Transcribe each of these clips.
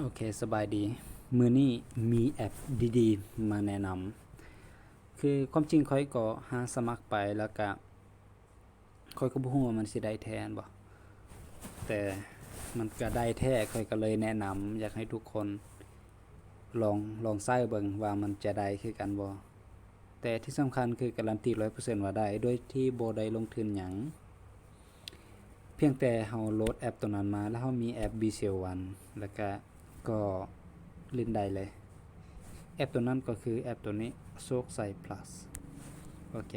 โอเคสบายดี มือนี้มีแอปดีๆ มาแนะนำคือความจริงค่อยก็หาสมัครไปแล้วก็ค่อยก็บ่ฮู้ว่ามันสิได้แทนบ่แต่มันก็ได้แท้ค่อยก็เลยแนะนำอยากให้ทุกคนลองลองใช้เบิ่งว่ามันจะได้คือกันบ่แต่ที่สำคัญคือการันตี100%ว่าได้โดยที่บ่ได้ลงทุนหยังเพียงแต่เราโหลดแอปตัวนั้นมาแล้วเรามีแอป b c 1แล้วก็ ก็เล่นได้เลย แอปตัวนั้นก็คือแอปตัวนี้โซกใส plus โอเค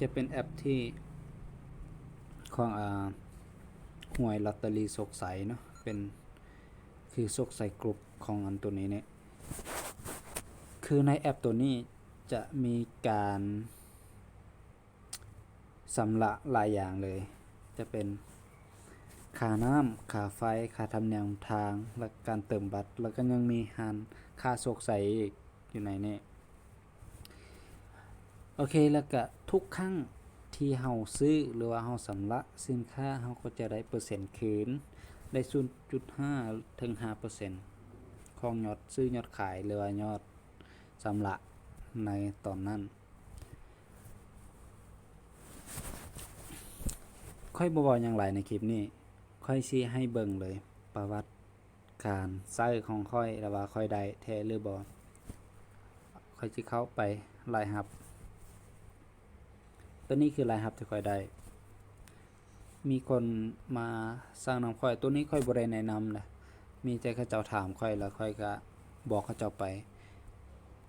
จะเป็นแอปที่ของอ่าหวยลอตเตอรี่โซกใสเนาะเป็นคือโซกใสกลุ่มของอันตัวนี้เนี่ยคือในแอปตัวนี้จะมีการสำระหลายอย่างเลย จะเป็น ค่าน้ำค่าไฟค่าธรรมเนียมทาง และการเติมบัตร แล้วก็ยังมีหารค่าโศกใสอีกอยู่ในนี้โอเคแล้วก็ทุกครั้งที่เฮาซื้อหรือว่าเฮาสำระสินค้าเฮาก็จะได้เปอร์เซ็นต์คืนได้0.5ถึง5%ของยอดซื้อยอดขายหรือว่ายอดสำระในตอนนั้นค่อยบ่บอกอย่างไรในคลิปนี้ ค่อยชี้ให้เบิ่งเลย ประวัติการใช้ของค่อยแล้วว่าค่อยได้แท้หรือบ่ค่อยสิเข้าไปรายรับ ตัวนี้คือรายรับที่ค่อยได้ มีคนมาสร้างนำค่อย ตัวนี้ค่อยบ่ได้แนะนำนะมีแต่เขาเจ้าถามค่อยแล้วค่อยก็บอกเขาเจ้าไป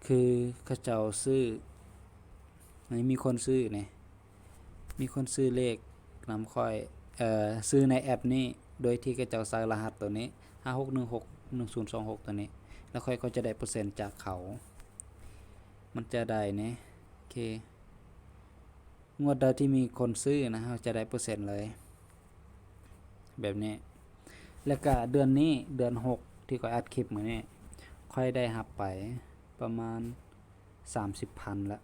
คือเขาเจ้าซื้อนี่มีคนซื้อนี่มีคนซื้อเลขนำค่อย ซื้อในแอปนี้ โดยที่กระเจ้าใส่รหัสตัวนี้ 56161026 ตัวนี้ แล้วค่อยก็จะได้เปอร์เซ็นต์จากเขา มันจะได้เนี่ยโอเค งวดใดที่มีคนซื้อนะเราจะได้เปอร์เซ็นต์เลย แบบนี้ แล้วก็เดือนนี้เดือน 6 ที่ค่อยอัดคลิปมือนี้ค่อยได้รับไปประมาณ 30,000ละ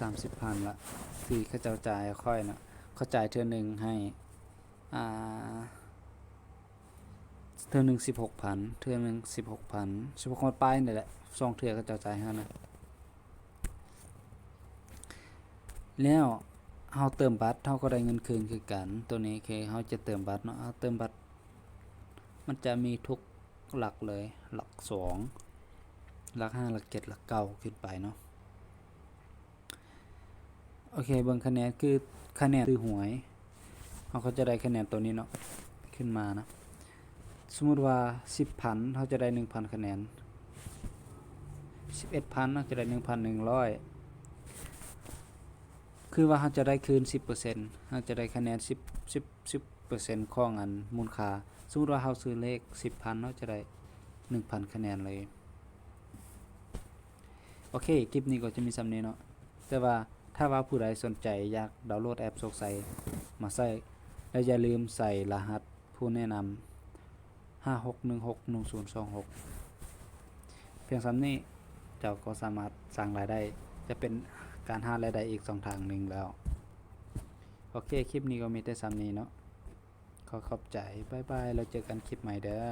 สามสิบพันละ ที่เขาจ้าจ่ายค่อยนะเขาจ่ายเทอหนึ่งให้อ่าเทอหนึ่งสิบหกพันเทอหนึ่งสิบหกพันสิบหกพันปลายนี่แหละสองเทือเขาจ้าจ่ายให้นะแล้วเฮาเติมบัตรเฮาก็ได้เงินคืนคือกัน ตัวนี้คือเฮาจะเติมบัตรเนาะเาเติมบัตร มันจะมีทุกหลักเลย หลักสองหลักห้าหลักเจ็ดหลักเก้าขึ้นไปเนาะ โอเคเบิ่งคะแนนคือคะแนนคือหวยเขาจะได้คะแนนตัวนี้เนาะขึ้นมานะ สมมุติว่า 10,000เขาจะได้ 1,000 คะแนน 11,000เขาจะได้ 1,100 คือว่าเขาจะได้คืน 10%เขาจะได้คะแนน 10 10 10%ของอันมูลค่าสมมุติว่าเขาซื้อเลข 10,000เขาจะได้ 1,000 คะแนนเลย โอเค คลิปนี้ก็จะมีสำนี้เนาะแต่ว่า ถ้าว่าผู้ใดสนใจอยากดาวน์โหลดแอปโซกใสมาใส่และอย่าลืมใส่รหัสผู้แนะนำ56161026เพียงซ้ำนี้เจ้าก็สามารถสร้างรายได้ จะเป็นการหารายได้อีกสองทางหนึ่งแล้ว โอเค คลิปนี้ก็มีแต่ซ้ำนี้เนาะขอขอบใจบายบาย เราเจอกันคลิปใหม่เด้อ